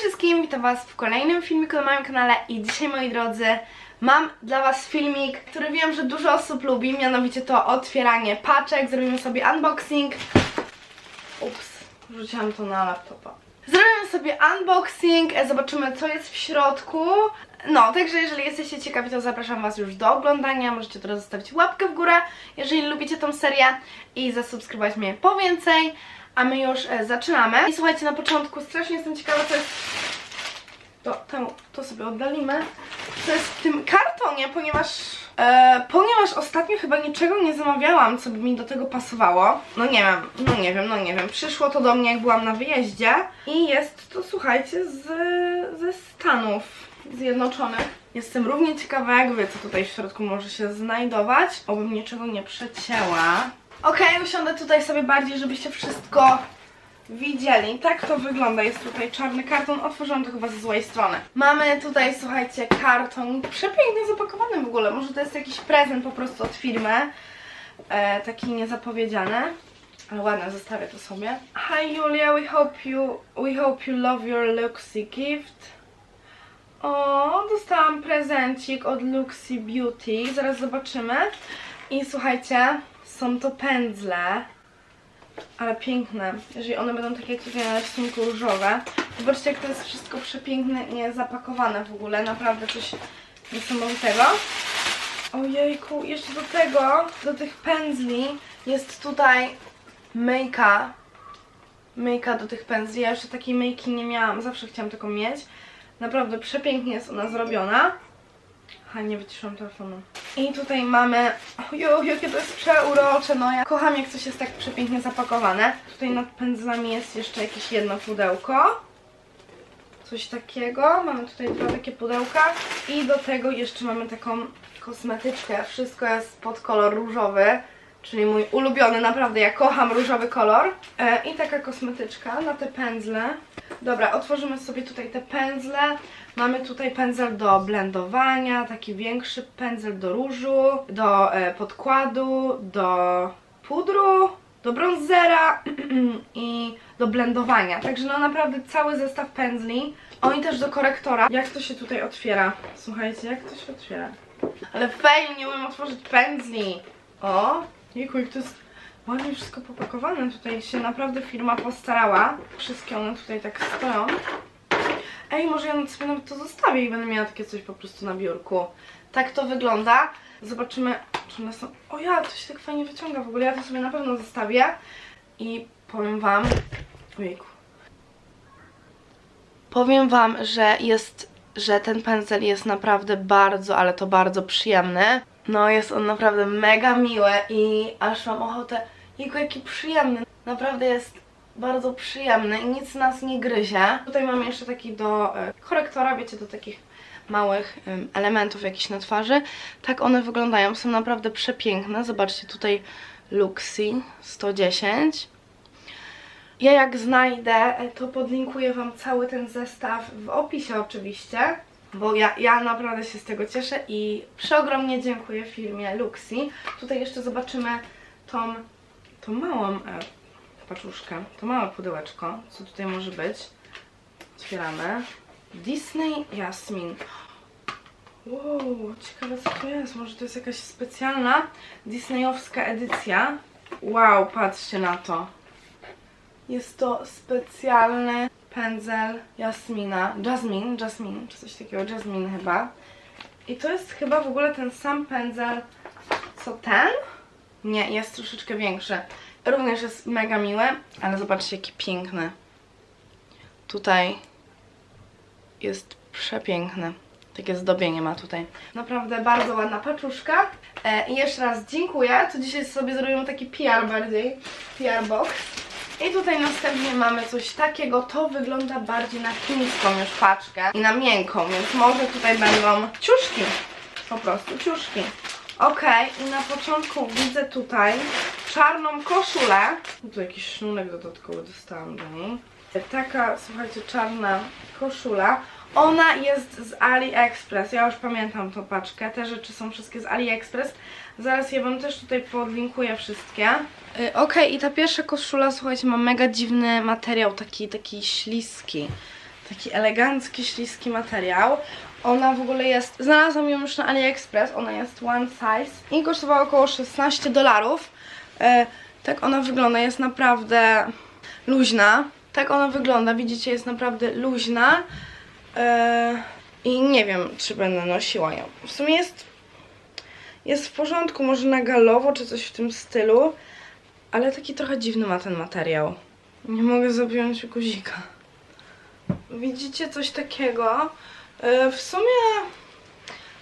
wszystkim, witam was w kolejnym filmiku na moim kanale i dzisiaj moi drodzy mam dla was filmik, który wiem, że dużo osób lubi, mianowicie to otwieranie paczek, zrobimy sobie unboxing. Ups, wrzuciłam to na laptopa. Zrobimy sobie unboxing, e, zobaczymy co jest w środku. No, także jeżeli jesteście ciekawi, to zapraszam was już do oglądania, możecie teraz zostawić łapkę w górę, jeżeli lubicie tą serię i zasubskrybować mnie po więcej. A my już e, zaczynamy. I słuchajcie, na początku strasznie jestem ciekawa, co jest. To, to, to sobie oddalimy. Co jest w tym kartonie, ponieważ. E, ponieważ ostatnio chyba niczego nie zamawiałam, co by mi do tego pasowało. No nie wiem, no nie wiem, no nie wiem. Przyszło to do mnie, jak byłam na wyjeździe. I jest to, słuchajcie, z, ze Stanów Zjednoczonych. Jestem równie ciekawa jak wy, co tutaj w środku może się znajdować. Obym niczego nie przecięła. Okej, usiądę tutaj sobie bardziej, żebyście wszystko widzieli. Tak to wygląda. Jest tutaj czarny karton. Otworzyłam to chyba ze złej strony. Mamy tutaj, słuchajcie, karton. Przepięknie zapakowany w ogóle. Może to jest jakiś prezent po prostu od firmy. E, taki niezapowiedziany. Ale ładne, zostawię to sobie. Hi Julia, we hope you, we hope you love your Luxy gift. O, dostałam prezencik od Luxy Beauty. Zaraz zobaczymy. I słuchajcie, są to pędzle. Ale piękne. Jeżeli one będą takie jak tutaj na rysunku różowe. Zobaczcie, jak to jest wszystko przepiękne, nie zapakowane w ogóle. Naprawdę coś niesamowitego. Ojejku, jeszcze do tego, do tych pędzli jest tutaj myjka. Myjka do tych pędzli. Ja jeszcze takiej myjki nie miałam, zawsze chciałam taką mieć. Naprawdę przepięknie jest ona zrobiona. Aha, nie wyciszyłam telefonu. I tutaj mamy... Ojo, jakie to jest przeurocze, no ja kocham jak coś jest tak przepięknie zapakowane. Tutaj nad pędzlami jest jeszcze jakieś jedno pudełko. Coś takiego. Mamy tutaj dwa takie pudełka. I do tego jeszcze mamy taką kosmetyczkę. Wszystko jest pod kolor różowy. Czyli mój ulubiony, naprawdę, ja kocham różowy kolor. E, I taka kosmetyczka na te pędzle. Dobra, otworzymy sobie tutaj te pędzle. Mamy tutaj pędzel do blendowania, taki większy pędzel do różu, do e, podkładu, do pudru, do bronzera i do blendowania. Także no naprawdę cały zestaw pędzli. Oni też do korektora. Jak to się tutaj otwiera? Słuchajcie, jak to się otwiera? Ale fail, nie umiem otworzyć pędzli. O, jejku, jak to jest ładnie wszystko popakowane. Tutaj się naprawdę firma postarała. Wszystkie one tutaj tak stoją. Ej, może ja sobie nawet to zostawię i będę miała takie coś po prostu na biurku. Tak to wygląda. Zobaczymy, czy one są... O ja, to się tak fajnie wyciąga w ogóle. Ja to sobie na pewno zostawię. I powiem wam... Ojejku. Powiem wam, że jest... Że ten pędzel jest naprawdę bardzo, ale to bardzo przyjemny. No, jest on naprawdę mega miły i aż mam ochotę... Jejku, jaki przyjemny. Naprawdę jest bardzo przyjemny i nic nas nie gryzie. Tutaj mamy jeszcze taki do e, korektora, wiecie, do takich małych em, elementów jakichś na twarzy. Tak one wyglądają, są naprawdę przepiękne. Zobaczcie tutaj Luxi 110. Ja jak znajdę, e, to podlinkuję Wam cały ten zestaw w opisie oczywiście, bo ja, ja naprawdę się z tego cieszę i przeogromnie dziękuję firmie Luxi. Tutaj jeszcze zobaczymy tą, tą małą e, paczuszkę, to małe pudełeczko, co tutaj może być. Otwieramy. Disney Jasmin. Wow, ciekawe co to jest. Może to jest jakaś specjalna disneyowska edycja. Wow, patrzcie na to. Jest to specjalny pędzel Jasmina. Jasmine, Jasmine, czy coś takiego, Jasmine chyba. I to jest chyba w ogóle ten sam pędzel, co ten? Nie, jest troszeczkę większy. Również jest mega miły, ale zobaczcie jaki piękny. Tutaj jest przepiękny. Takie zdobienie ma tutaj. Naprawdę bardzo ładna paczuszka. E, jeszcze raz dziękuję. To dzisiaj sobie zrobimy taki PR bardziej. PR box. I tutaj następnie mamy coś takiego. To wygląda bardziej na chińską już paczkę. I na miękką, więc może tutaj będą ciuszki. Po prostu ciuszki. Okej, i na początku widzę tutaj czarną koszulę. Tu jakiś sznurek dodatkowy dostałam do niej. Taka, słuchajcie, czarna koszula. Ona jest z AliExpress. Ja już pamiętam tą paczkę. Te rzeczy są wszystkie z AliExpress. Zaraz je wam też tutaj podlinkuję wszystkie. Yy, Okej, i ta pierwsza koszula, słuchajcie, ma mega dziwny materiał, taki, taki śliski. Taki elegancki, śliski materiał. Ona w ogóle jest, znalazłam ją już na AliExpress, ona jest one size i kosztowała około 16 dolarów. E, tak ona wygląda, jest naprawdę luźna. Tak ona wygląda, widzicie, jest naprawdę luźna. E, I nie wiem, czy będę nosiła ją. W sumie jest, jest w porządku, może na galowo, czy coś w tym stylu. Ale taki trochę dziwny ma ten materiał. Nie mogę zapiąć guzika. Widzicie coś takiego? E, W sumie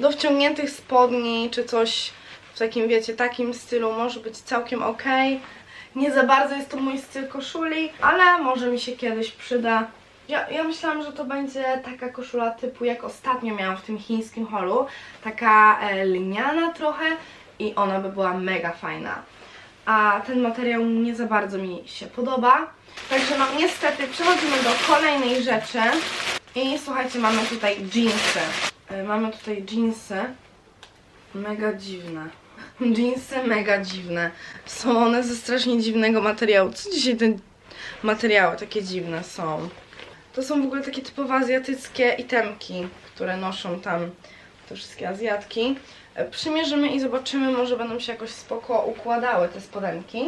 do wciągniętych spodni, czy coś w takim, wiecie, takim stylu może być całkiem ok. Nie za bardzo jest to mój styl koszuli, ale może mi się kiedyś przyda. Ja, ja myślałam, że to będzie taka koszula typu jak ostatnio miałam w tym chińskim holu. Taka e, liniana trochę i ona by była mega fajna. A ten materiał nie za bardzo mi się podoba. Także no niestety przechodzimy do kolejnej rzeczy. I słuchajcie, mamy tutaj jeansy. E, Mamy tutaj jeansy. Mega dziwne. Jeansy mega dziwne. Są one ze strasznie dziwnego materiału. Co dzisiaj te materiały takie dziwne są? To są w ogóle takie typowo azjatyckie itemki, które noszą tam te wszystkie Azjatki. E, Przymierzymy i zobaczymy, może będą się jakoś spoko układały te spodenki.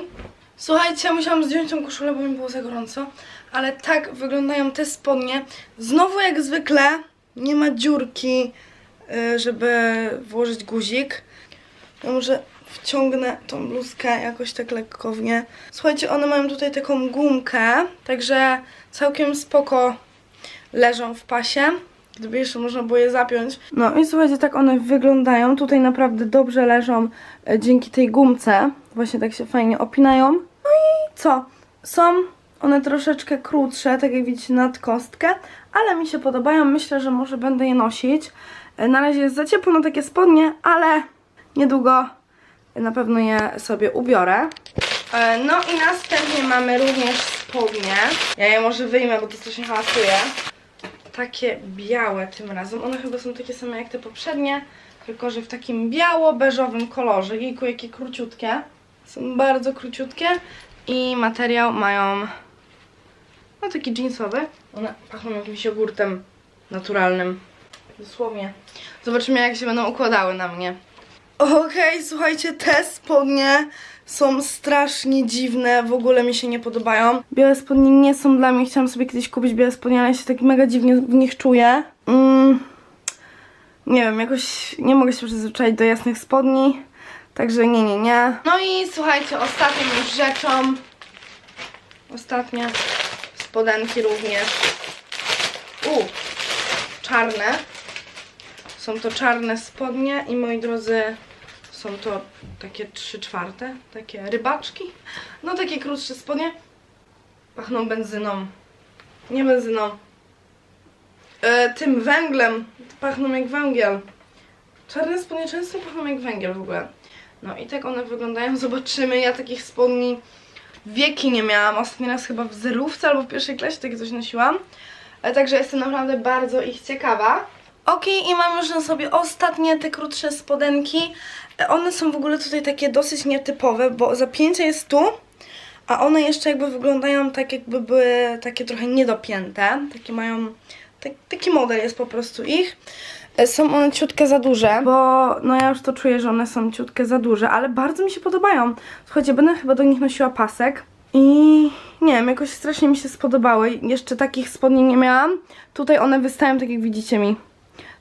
Słuchajcie, musiałam zdjąć tą koszulę, bo mi było za gorąco, ale tak wyglądają te spodnie. Znowu jak zwykle nie ma dziurki, y, żeby włożyć guzik. Ja może wciągnę tą bluzkę jakoś tak lekkownie. Słuchajcie, one mają tutaj taką gumkę, także całkiem spoko leżą w pasie. Gdyby jeszcze można było je zapiąć. No i słuchajcie, tak one wyglądają. Tutaj naprawdę dobrze leżą e, dzięki tej gumce. Właśnie tak się fajnie opinają. No i co? Są one troszeczkę krótsze, tak jak widzicie, nad kostkę, ale mi się podobają. Myślę, że może będę je nosić. E, Na razie jest za ciepło na takie spodnie, ale niedługo na pewno je sobie ubiorę. E, No i następnie mamy również spodnie. Ja je może wyjmę, bo to strasznie hałasuje takie białe tym razem. One chyba są takie same jak te poprzednie, tylko że w takim biało-beżowym kolorze. Jejku, jakie króciutkie. Są bardzo króciutkie i materiał mają no taki jeansowy. One pachną jakimś jogurtem naturalnym. Dosłownie. Zobaczymy jak się będą układały na mnie. Okej, słuchajcie, te spodnie są strasznie dziwne, w ogóle mi się nie podobają. Białe spodnie nie są dla mnie, chciałam sobie kiedyś kupić białe spodnie, ale ja się tak mega dziwnie w nich czuję. Mm, nie wiem, jakoś nie mogę się przyzwyczaić do jasnych spodni, także nie, nie, nie. No i słuchajcie, ostatnią już rzeczą, ostatnia, spodenki również. U, czarne. Są to czarne spodnie i moi drodzy, są to takie 3 czwarte, takie rybaczki. No takie krótsze spodnie. Pachną benzyną. Nie benzyną. E, tym węglem. Pachną jak węgiel. Czarne spodnie często pachną jak węgiel w ogóle. No i tak one wyglądają. Zobaczymy. Ja takich spodni wieki nie miałam. Ostatni raz chyba w zerówce albo w pierwszej klasie takie coś nosiłam. E, Także jestem naprawdę bardzo ich ciekawa. Ok, i mam już na sobie ostatnie te krótsze spodenki. E, One są w ogóle tutaj takie dosyć nietypowe, bo zapięcie jest tu, a one jeszcze jakby wyglądają tak jakby były takie trochę niedopięte. Takie mają, tak, taki model jest po prostu ich. E, Są one ciutkę za duże, bo no ja już to czuję, że one są ciutkę za duże, ale bardzo mi się podobają. Słuchajcie, będę chyba do nich nosiła pasek. I nie wiem, jakoś strasznie mi się spodobały. Jeszcze takich spodni nie miałam. Tutaj one wystają tak jak widzicie mi.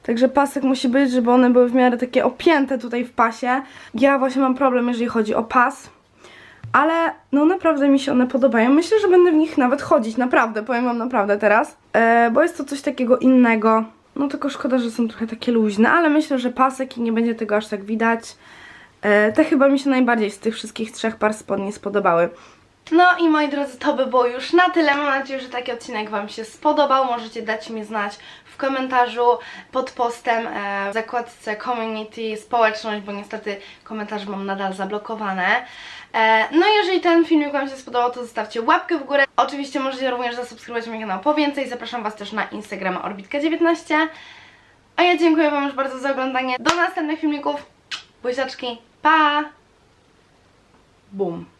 Także pasek musi być, żeby one były w miarę takie opięte tutaj w pasie. Ja właśnie mam problem, jeżeli chodzi o pas. Ale no naprawdę mi się one podobają. Myślę, że będę w nich nawet chodzić, naprawdę, powiem wam naprawdę teraz. E, bo jest to coś takiego innego. No tylko szkoda, że są trochę takie luźne, ale myślę, że pasek i nie będzie tego aż tak widać. E, te chyba mi się najbardziej z tych wszystkich trzech par spodni spodobały. No i moi drodzy, to by było już na tyle. Mam nadzieję, że taki odcinek Wam się spodobał. Możecie dać mi znać w komentarzu pod postem e, w zakładce community, społeczność, bo niestety komentarze mam nadal zablokowane. E, no jeżeli ten filmik Wam się spodobał, to zostawcie łapkę w górę. Oczywiście możecie również zasubskrybować mój kanał po więcej. Zapraszam Was też na Instagrama Orbitka19. A ja dziękuję Wam już bardzo za oglądanie. Do następnych filmików. Buziaczki. Pa! Bum.